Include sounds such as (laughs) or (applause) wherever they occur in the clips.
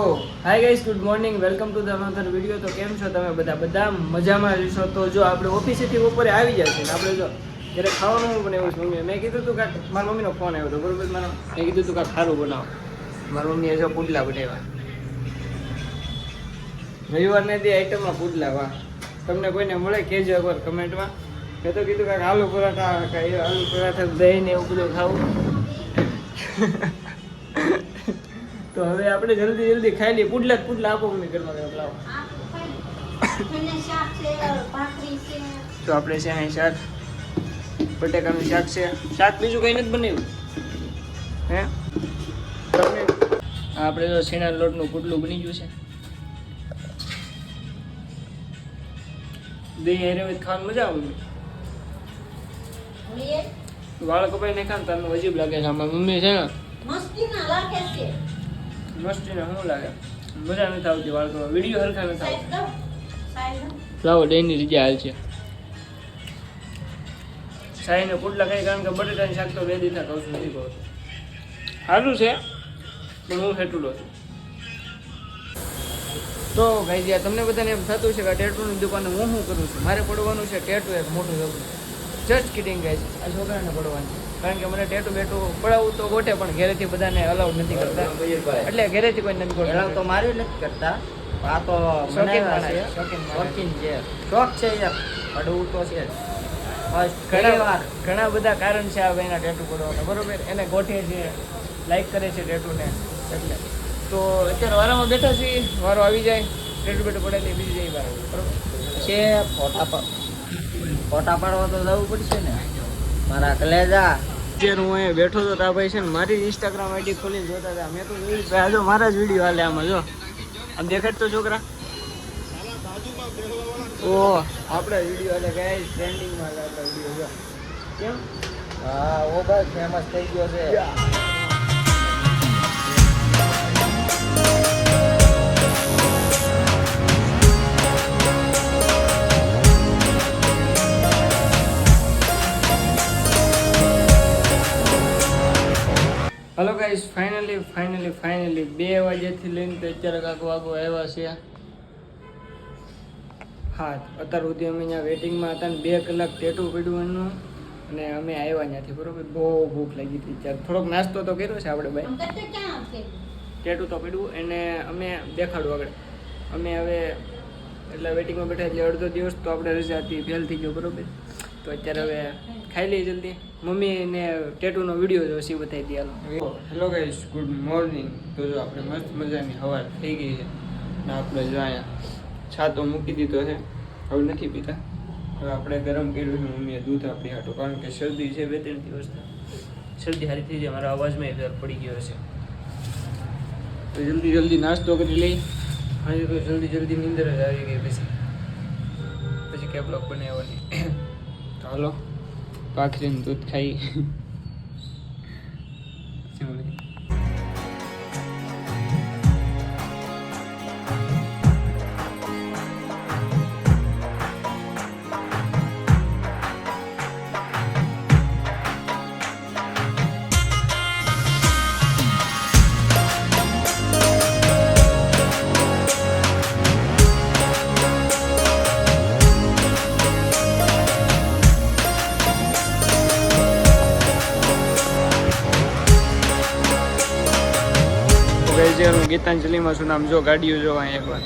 Hi guys good morning welcome to the another video તો કેમ છો તમે બધા? બધા મજામાં રહેશો? તો જો આપણે ઓફિસેથી બપોરે આવી જાય છે આપણે જો જ્યારે ખાવાનું એવું છે મમ્મી મેં કીધું હતું કાંઈક મારા મમ્મીનો ફોન આવ્યો હતો બરોબર? મારા મેં કીધું હતું કાંઈક સારું બનાવો. મારા મમ્મીએ જો પુડલા બનાવ્યા. રવિવારને તે આઈટમમાં પુડલા વાહ. તમને કોઈને મળે કહેજો એકવાર કમેન્ટમાં. મેં તો કીધું કાંઈક આલુ પરાઠા કાંઈ આલુ પરાઠા દહીં ને એવું બધું ખાવું. તો હવે આપણે જલ્દી જલ્દી ખાઈ લઈએ. પુડલા જ પુડલા આપો મમ્મી ઘરમાં ગરમ લાવો. તો આપણે છે અહીં શાક. બટેકાનું શાક છે. શાક બીજું કંઈ નથી બનાવ્યું. હે? તમને? આ આપણે તો છીણા લોટનું પુડલું બની ગયું છે. દહીં હારે ખાવાની મજા આવે વાળ કપાઈ ને ખાન તમને અજીબ લાગે છે. આમાં મમ્મી છે ને મસ્તી ને શું લાગે. મજા નથી આવતી બાળકોમાં વીડિયો હરખા નથી આવતા. લાવો ડેની જગ્યા હાલ છે. સાઈને પુડલા ખાઈ કારણ કે બટેટાની શાક તો બે દીધા કહું છું નથી કહું છું સારું છે. પણ હું હેટુલો છું. તો ભાઈ જ્યાં તમને બધાને એમ થતું છે કે ટેટુની દુકાને હું શું કરું છું? મારે પડવાનું છે ટેટુ એક મોટું જવું જસ્ટ કિડિંગ છે આ છોકરાને પડવાનું છે. કારણ કે મને ટેટુ બેટુ પડાવવું તો ગોઠે પણ ઘરેથી બધાને અલાઉડ નથી કરતા. એટલે ઘરેથી કોઈ નથી એલાવ તો કરતા મારે નથી કરતા. આ તો છે શોખીન છે. શોખ છે યાર. પડવું તો છે ઘણા વાર. ઘણા બધા કારણ છે આ ભાઈના ટેટુ પડવાના બરોબર? એને ગોઠે છે લાઈક કરે છે ટેટુને. એટલે. તો અત્યારે વારામાં બેઠા છીએ. વારો આવી જાય. ટેટુ બેટુ પડે એટલે બીજી જઈ વારો બરોબર? છે ફોટા પર ફોટા પાડવા તો જવું પડશે ને. મારા કલેજા. અત્યારે હું બેઠો તો તા ભાઈ છે ને મારી ઇન્સ્ટાગ્રામ આઈડી ખોલીને જોતા હતા. મેં તો જોયું ભાઈ આજો જો મારા જ વીડિયો હાલે આમાં જો. આમ દેખાડ તો છોકરા. ઓ આપણે વીડિયો હાલે ગાઈસ ટ્રેન્ડિંગમાં હાલે વીડિયો જો. કેમ? હા ઓ બસ ફેમસ થઈ ગયો છે. Hello guys finally finally finally બે વાગ્યાથી લઈને તો અત્યારે કાંક વાગો આવ્યા છે. હા અત્યાર સુધી અમે અહીંયા વેટિંગમાં હતા ને બે કલાક ટેટું પીડ્યું એનું અને અમે આવ્યા ત્યાંથી બરોબર? બહુ ભૂખ લાગી હતી ત્યારે. થોડોક નાસ્તો તો કર્યો છે આપણે ભાઈ. ટેટુ તો પીડ્યું એને અમે દેખાડું આગળ. અમે હવે એટલે વેટિંગમાં બેઠા એટલે અડધો દિવસ તો આપણે રજા હતી ફેલ થઈ ગયો બરોબર? તો અત્યારે હવે ખાઈ લઈએ જલ્દી. મમ્મીને ટેટુનો વીડિયો જો સી બતાવી દે હાલો. ગાઈસ ગુડ મોર્નિંગ તો જો આપણે મસ્ત મજાની હવા થઈ ગઈ છે. ને આપણે જો અહીંયા છાતો મૂકી દીધો છે. હવે નથી પીતા. હવે આપણે ગરમ કર્યું છે, મમ્મીએ દૂધ આપી હાટું કારણ કે શરદી છે બે ત્રણ દિવસ શરદી સારી થઈ જાય, મારા અવાજમાં ફેર પડી ગયો છે તો જલ્દી જલ્દી નાસ્તો કરી લઈ. આજે તો જલ્દી જલ્દી નીંદર જ આવી ગઈ પછી. પછી કે બ્લોગ બનાવવાની. હાલો. પાખરીનું દૂધ ખાઈ. તો ગઈ હું ગીતાંજલિમાં છું નામ? જો ગાડીઓ જોવા એકવાર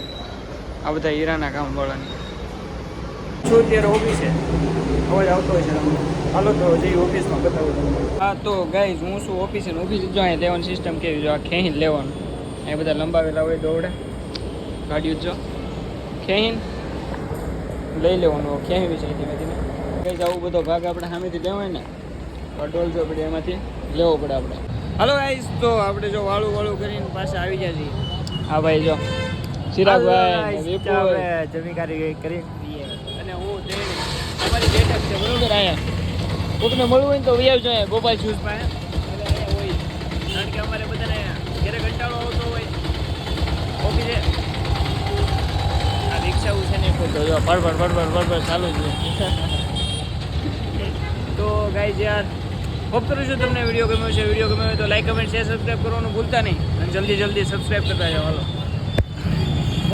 આ બધા હીરાના કામ વાળાની. છું અત્યારે ઓફિસ છે? અવાજ આવતો હોય છે હાલો તો જઈ ઓફિસમાં બતાવું હા તો ગાઈઝ હું શું ઓફિસે ઊભી જ જો અહીં લેવાની સિસ્ટમ કેવી જો આ ખેહીને લેવાનું. એ બધા લંબાવેલા હોય દોડે ગાડીઓ જો. ખેહીન લઈ લેવાનું. ખેહવી છે ધીમે ધીમે કઈ આવું બધો ભાગ આપણે સામેથી લેવાય ને અડોલ જો પડે એમાંથી લેવો પડે આપણે. હાલો ગાઈસ તો આપણે જો વાળું વાળું કરીને પાછા આવી ગયા છીએ. હા ભાઈ જો. ચિરાગભાઈ વિપુલ. જમી કારી કરી અને હું જઈને અમારી બેઠક છે બરોબર? અહીંયા કોકને મળવું હોય તો આવજો અહીંયા ગોપાલ શૂઝ પાસે. હોય. કારણ કે અમારે બધાને ઘરે કંટાળો આવતો હોય. ઓફિસે. આ રિક્ષા ઉછે ને ખોટો જો ફરફર ફરફર ફરફર ચાલુ છે (laughs) તો ગાઈઝ યાર હોપ કરું છું તમને વીડિયો ગમ્યો છે, વીડિયો ગમ્યો હોય તો લાઈક કમેન્ટ શેર સબસ્ક્રાઈબ કરવાનું ભૂલતા નહીં. અને જલ્દી જલ્દી સબસ્ક્રાઈબ કરતા જાઓ, હાલો.